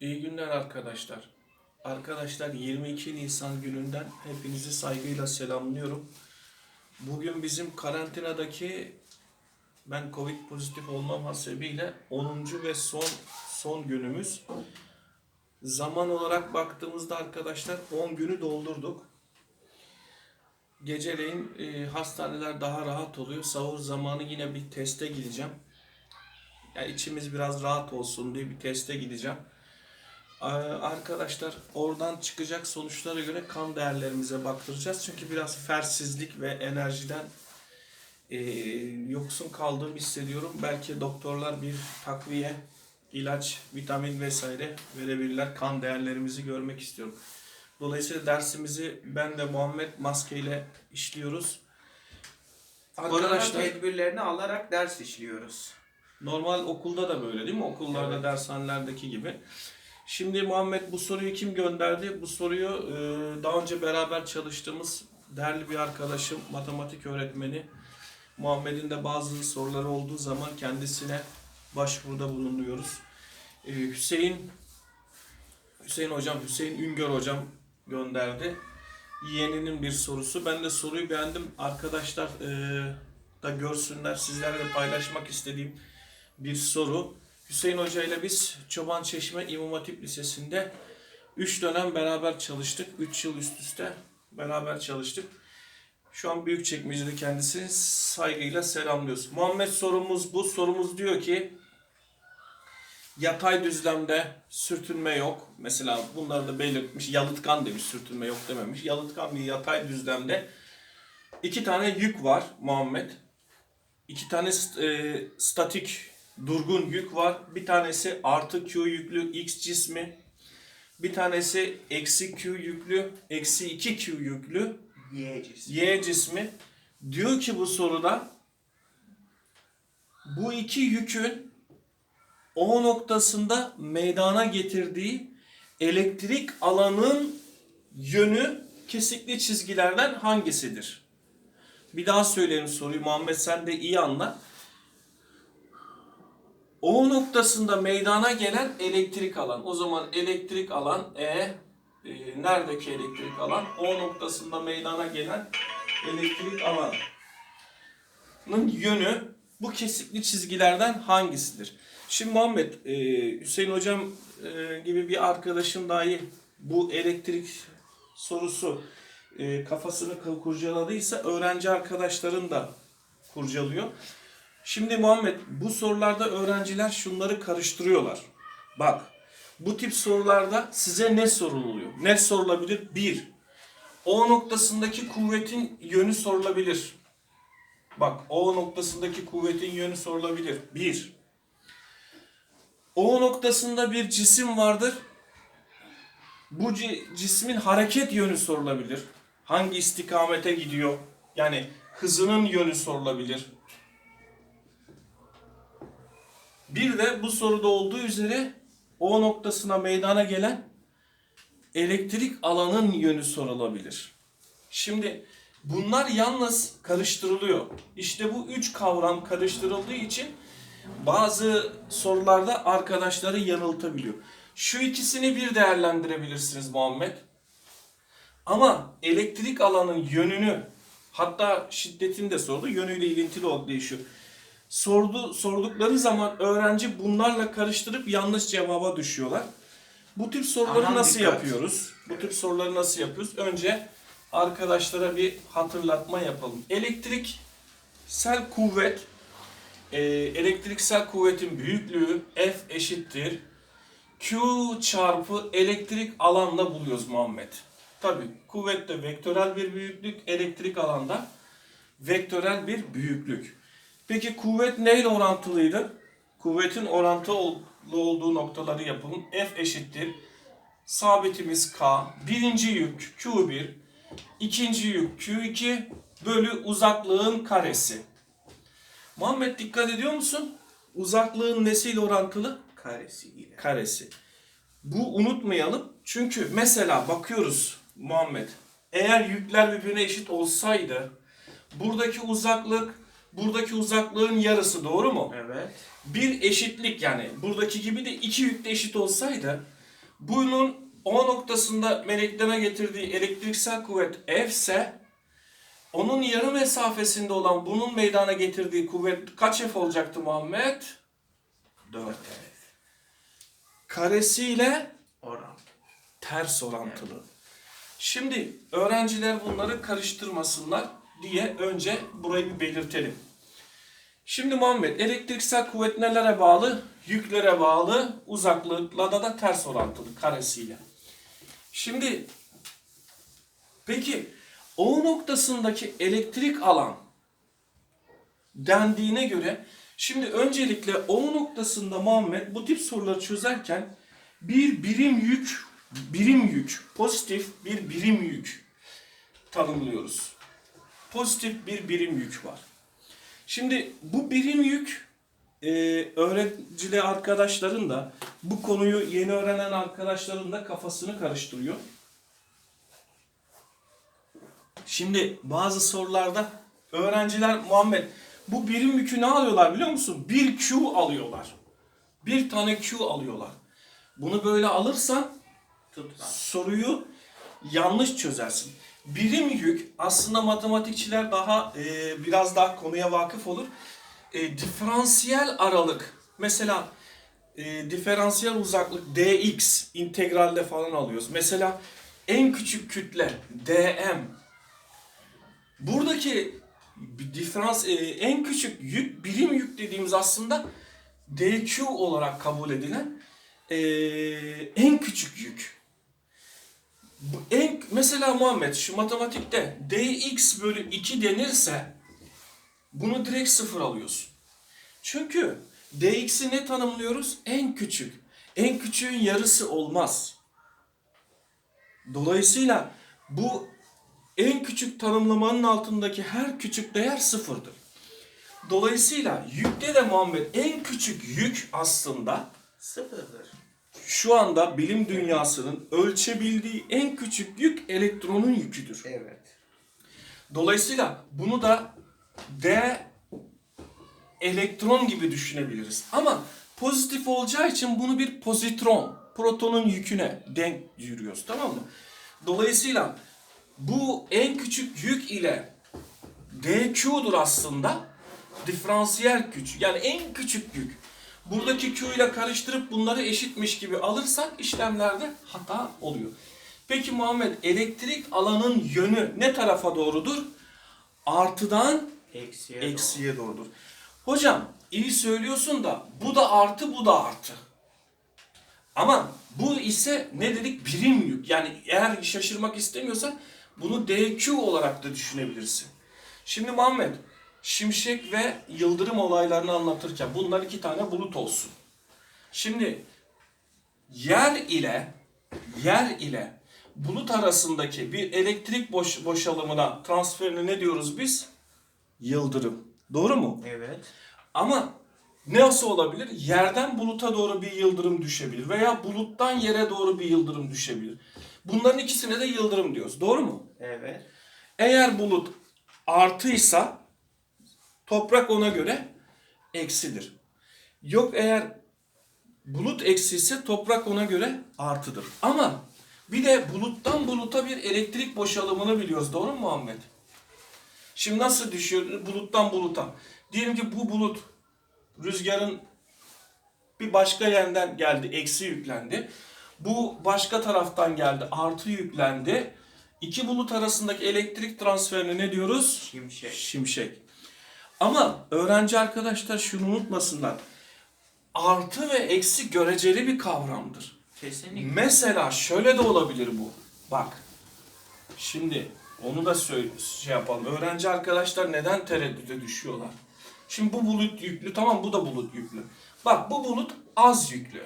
İyi günler arkadaşlar. Arkadaşlar 22 Nisan gününden hepinizi saygıyla selamlıyorum. Bugün bizim karantinadaki ben Covid pozitif olmam hasebiyle 10. ve son son günümüz. Zaman olarak baktığımızda arkadaşlar 10 günü doldurduk. Geceleyin e, hastaneler daha rahat oluyor. Sahur zamanı yine bir teste gideceğim. Yani içimiz biraz rahat olsun diye bir teste gideceğim. Ee, Arkadaşlar oradan çıkacak sonuçlara göre kan değerlerimize baktıracağız. Çünkü biraz fersizlik ve enerjiden e, yoksun kaldığımı hissediyorum. Belki doktorlar bir takviye, ilaç, vitamin vesaire verebilirler. Kan değerlerimizi görmek istiyorum. Dolayısıyla dersimizi ben de Muhammed Maske ile işliyoruz. Arkadaşlar Arkadaşlar tedbirlerini alarak ders işliyoruz. Normal okulda da böyle değil mi? Okullarda, Evet. dershanelerdeki gibi. Şimdi Muhammed bu soruyu kim gönderdi? Bu soruyu e, daha önce beraber çalıştığımız değerli bir arkadaşım, matematik öğretmeni. Muhammed'in de bazı soruları olduğu zaman kendisine başvuruda bulunuyoruz. E, Hüseyin Hüseyin hocam, Hüseyin Üngör hocam gönderdi. Yeğeninin bir sorusu. Ben de soruyu beğendim. Arkadaşlar e, da görsünler. Sizlerle paylaşmak istediğim bir soru. Hüseyin Hoca ile biz Çoban Çeşme İmam Hatip Lisesi'nde 3 dönem beraber çalıştık. 3 yıl üst üste beraber çalıştık. Şu an Büyükçekmece'de kendisini saygıyla selamlıyoruz. Muhammed sorumuz bu. Sorumuz diyor ki yatay düzlemde sürtünme yok. Mesela bunları da belirtmiş. Yalıtkan demiş sürtünme yok dememiş. Yalıtkan bir yatay düzlemde iki tane yük var Muhammed. İki tane e, statik durgun yük var. Bir tanesi artı Q yüklü X cismi. Bir tanesi eksi Q yüklü, eksi 2 Q yüklü Yiyeceğiz. Y cismi. Diyor ki bu soruda bu iki yükün O noktasında meydana getirdiği elektrik alanın yönü kesikli çizgilerden hangisidir? Bir daha söyleyelim soruyu Muhammed sen de iyi anla. O noktasında meydana gelen elektrik alan. O zaman elektrik alan E, e neredeki elektrik alan? O noktasında meydana gelen elektrik alanın yönü bu kesikli çizgilerden hangisidir? Şimdi Muhammed, e, Hüseyin hocam e, gibi bir arkadaşın dahi bu elektrik sorusu e, kafasını kurcaladıysa öğrenci arkadaşların da kurcalıyor. Şimdi Muhammed bu sorularda öğrenciler şunları karıştırıyorlar. Bak bu tip sorularda size ne soruluyor? Ne sorulabilir? Bir, O noktasındaki kuvvetin yönü sorulabilir. Bak O noktasındaki kuvvetin yönü sorulabilir. Bir, O noktasında bir cisim vardır. Bu ci- cismin hareket yönü sorulabilir. Hangi istikamete gidiyor? Yani hızının yönü sorulabilir. Bir de bu soruda olduğu üzere O noktasına meydana gelen elektrik alanın yönü sorulabilir. Şimdi bunlar yalnız karıştırılıyor. İşte bu üç kavram karıştırıldığı için bazı sorularda arkadaşları yanıltabiliyor. Şu ikisini bir değerlendirebilirsiniz Muhammed. Ama elektrik alanın yönünü hatta şiddetini de sordu. Yönüyle ilintili olduğu değişiyor. Sordu, sordukları zaman öğrenci bunlarla karıştırıp yanlış cevaba düşüyorlar. Bu tip soruları Aman nasıl dikkat. yapıyoruz? Bu tip soruları nasıl yapıyoruz? Önce arkadaşlara bir hatırlatma yapalım. Elektriksel kuvvet, e, elektriksel kuvvetin büyüklüğü F eşittir. Q çarpı elektrik alanla buluyoruz Muhammed. Tabi kuvvette vektörel bir büyüklük, elektrik alanda vektörel bir büyüklük. Peki kuvvet neyle orantılıydı? Kuvvetin orantılı olduğu noktaları yapalım. F eşittir. Sabitimiz K. Birinci yük Q1. ikinci yük Q2 bölü uzaklığın karesi. Muhammed dikkat ediyor musun? Uzaklığın nesiyle orantılı? Karesiyle. karesi. Bu unutmayalım. Çünkü mesela bakıyoruz Muhammed. Eğer yükler birbirine eşit olsaydı buradaki uzaklık buradaki uzaklığın yarısı doğru mu? Evet. Bir eşitlik yani buradaki gibi de iki yük de eşit olsaydı Bunun O noktasında meydana getirdiği elektriksel kuvvet F ise onun yarı mesafesinde olan bunun meydana getirdiği kuvvet kaç F olacaktı Muhammed? 4 F. Karesiyle Oran. ters orantılı. Şimdi öğrenciler bunları karıştırmasınlar diye önce burayı bir belirtelim. Şimdi Muhammed elektriksel kuvvet nelere bağlı? Yüklere bağlı, uzaklıkla da, ters orantılı karesiyle. Şimdi peki O noktasındaki elektrik alan dendiğine göre şimdi öncelikle O noktasında Muhammed bu tip soruları çözerken bir birim yük, birim yük, pozitif bir birim yük tanımlıyoruz. Pozitif bir birim yük var. Şimdi bu birim yük e, öğrencili arkadaşların da bu konuyu yeni öğrenen arkadaşların da kafasını karıştırıyor. Şimdi bazı sorularda öğrenciler Muhammed bu birim yükü ne alıyorlar biliyor musun? Bir Q alıyorlar. Bir tane Q alıyorlar. Bunu böyle alırsan Tutmaz. soruyu yanlış çözersin. Birim yük aslında matematikçiler daha e, biraz daha konuya vakıf olur. E, diferansiyel aralık mesela e, diferansiyel uzaklık dx integralde falan alıyoruz. Mesela en küçük kütle dm buradaki diferans e, en küçük yük birim yük dediğimiz aslında dq olarak kabul edilen e, en küçük yük. En mesela Muhammed şu matematikte dx bölü 2 denirse bunu direkt sıfır alıyorsun. Çünkü dx'i ne tanımlıyoruz? En küçük. En küçüğün yarısı olmaz. Dolayısıyla bu en küçük tanımlamanın altındaki her küçük değer sıfırdır. Dolayısıyla yükte de Muhammed en küçük yük aslında Sıfırdır. Şu anda bilim dünyasının ölçebildiği en küçük yük elektronun yüküdür. Evet. Dolayısıyla bunu da D elektron gibi düşünebiliriz. Ama pozitif olacağı için bunu bir pozitron, protonun yüküne denk yürüyoruz tamam mı? Dolayısıyla bu en küçük yük ile DQ'dur aslında diferansiyel güç. Yani en küçük yük. Buradaki Q ile karıştırıp bunları eşitmiş gibi alırsak işlemlerde hata oluyor. Peki Muhammed elektrik alanın yönü ne tarafa doğrudur? Artıdan Eksiye, eksiye doğrudur. Hocam iyi söylüyorsun da bu da artı bu da artı. Ama bu ise ne dedik? Birim yük. Yani eğer şaşırmak istemiyorsan bunu DQ olarak da düşünebilirsin. Şimdi Muhammed şimşek ve yıldırım olaylarını anlatırken bunlar iki tane bulut olsun. Şimdi yer ile yer ile bulut arasındaki bir elektrik boş, boşalımına transferine ne diyoruz biz? Yıldırım. Doğru mu? Evet. Ama nasıl olabilir? Yerden buluta doğru bir yıldırım düşebilir veya buluttan yere doğru bir yıldırım düşebilir. Bunların ikisine de yıldırım diyoruz. Doğru mu? Evet. Eğer bulut artıysa toprak ona göre eksidir. Yok eğer bulut eksi ise toprak ona göre artıdır. Ama bir de buluttan buluta bir elektrik boşalımını biliyoruz. Doğru mu Muhammed? Şimdi nasıl düşüyor buluttan buluta? Diyelim ki bu bulut rüzgarın bir başka yerden geldi, eksi yüklendi. Bu başka taraftan geldi, artı yüklendi. İki bulut arasındaki elektrik transferine ne diyoruz? Şimşek. Şimşek. Ama öğrenci arkadaşlar şunu unutmasınlar. Artı ve eksi göreceli bir kavramdır. Kesinlikle. Mesela şöyle de olabilir bu. Bak. Şimdi onu da söyle, şey yapalım. Öğrenci arkadaşlar neden tereddüte düşüyorlar? Şimdi bu bulut yüklü. Tamam bu da bulut yüklü. Bak bu bulut az yüklü.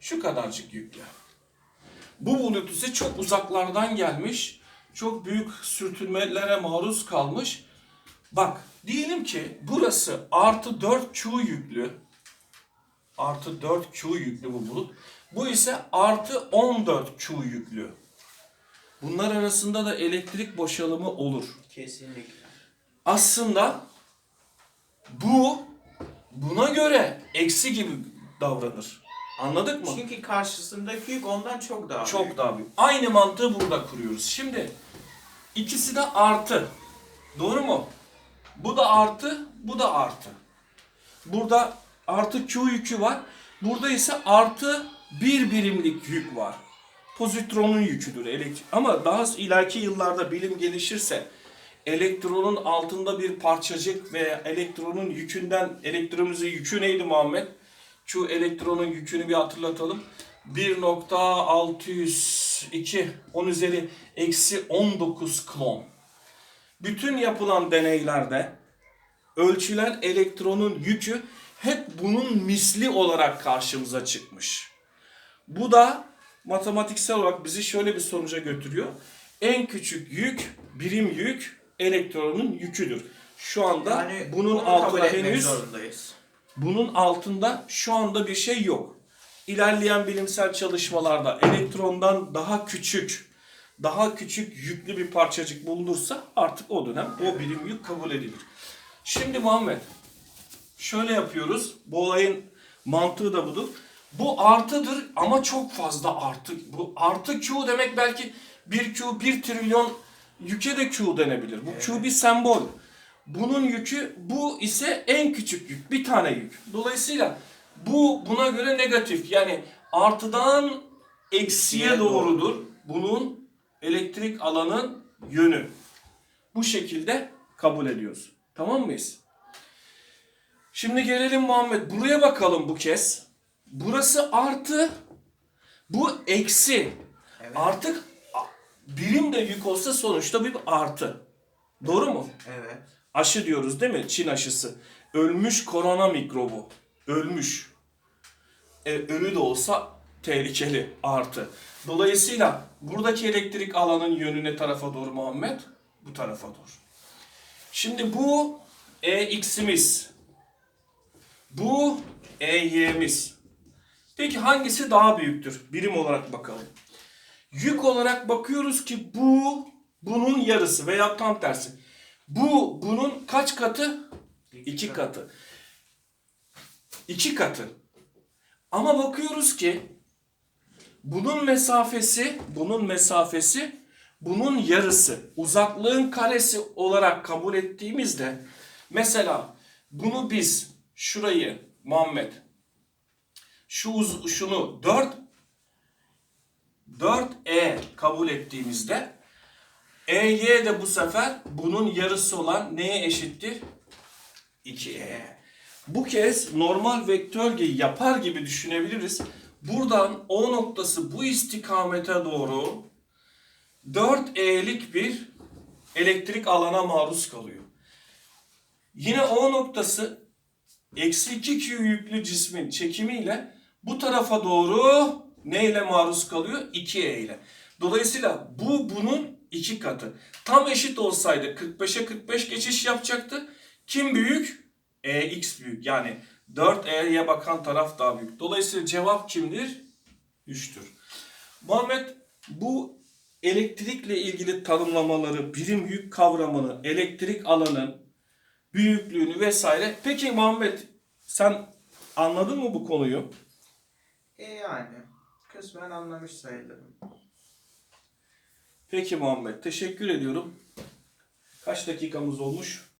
Şu kadarcık yüklü. Bu bulut ise çok uzaklardan gelmiş. Çok büyük sürtünmelere maruz kalmış. Bak diyelim ki burası artı 4Q yüklü. Artı 4Q yüklü bu bulut. Bu ise artı 14Q yüklü. Bunlar arasında da elektrik boşalımı olur. Kesinlikle. Aslında bu buna göre eksi gibi davranır. Anladık mı? Çünkü karşısındaki yük ondan çok daha Çok büyük. daha büyük. Aynı mantığı burada kuruyoruz. Şimdi ikisi de artı. Doğru mu? Bu da artı, bu da artı. Burada artı Q yükü var. Burada ise artı bir birimlik yük var. Pozitronun yüküdür. elektrik. Ama daha ileriki yıllarda bilim gelişirse elektronun altında bir parçacık ve elektronun yükünden elektronumuzun yükü neydi Muhammed? Şu elektronun yükünü bir hatırlatalım. 1.602 10 üzeri eksi 19 klon. Bütün yapılan deneylerde ölçülen elektronun yükü hep bunun misli olarak karşımıza çıkmış. Bu da matematiksel olarak bizi şöyle bir sonuca götürüyor. En küçük yük, birim yük elektronun yüküdür. Şu anda Yani bunun altında henüz zorundayız. bunun altında şu anda bir şey yok. İlerleyen bilimsel çalışmalarda elektrondan daha küçük, daha küçük yüklü bir parçacık bulunursa artık o dönem o birim yük kabul edilir. Şimdi Muhammed, şöyle yapıyoruz. Bu olayın mantığı da budur. Bu artıdır ama çok fazla artı. Bu artı Q demek belki bir Q, bir trilyon yüke de Q denebilir. Bu Q bir sembol. Bunun yükü, bu ise en küçük yük. Bir tane yük. Dolayısıyla bu buna göre negatif. Yani artıdan Eksiye doğrudur. Bunun elektrik alanın yönü. Bu şekilde kabul ediyoruz. Tamam mıyız? Şimdi gelelim Muhammed. Buraya bakalım bu kez. Burası artı. Bu eksi. Evet. Artık birim de yük olsa sonuçta bir artı. Doğru mu? Evet. Aşı diyoruz değil mi? Çin aşısı. Ölmüş korona mikrobu. Ölmüş. E, ölü de olsa tehlikeli artı. Dolayısıyla buradaki elektrik alanın yönü ne tarafa doğru Muhammed? Bu tarafa doğru. Şimdi bu EX'imiz. Bu EY'miz. Peki hangisi daha büyüktür? Birim olarak bakalım. Yük olarak bakıyoruz ki bu bunun yarısı veya tam tersi. Bu bunun kaç katı? İki katı. İki katı. Ama bakıyoruz ki bunun mesafesi, bunun mesafesi bunun yarısı. Uzaklığın karesi olarak kabul ettiğimizde mesela bunu biz şurayı Muhammed şu şunu 4 4e kabul ettiğimizde EY de bu sefer bunun yarısı olan neye eşittir? 2E. Bu kez normal vektörgeyi yapar gibi düşünebiliriz. Buradan O noktası bu istikamete doğru 4E'lik bir elektrik alana maruz kalıyor. Yine O noktası eksi 2Q yüklü cismin çekimiyle bu tarafa doğru neyle maruz kalıyor? 2E ile. Dolayısıyla bu bunun iki katı. Tam eşit olsaydı 45'e 45 geçiş yapacaktı. Kim büyük? EX büyük. Yani 4E'ye bakan taraf daha büyük. Dolayısıyla cevap kimdir? 3'tür. Muhammed bu elektrikle ilgili tanımlamaları, birim yük kavramını, elektrik alanın büyüklüğünü vesaire. Peki Muhammed sen anladın mı bu konuyu? E yani. Kısmen anlamış sayılırım. Peki Muhammed teşekkür ediyorum. Kaç dakikamız olmuş?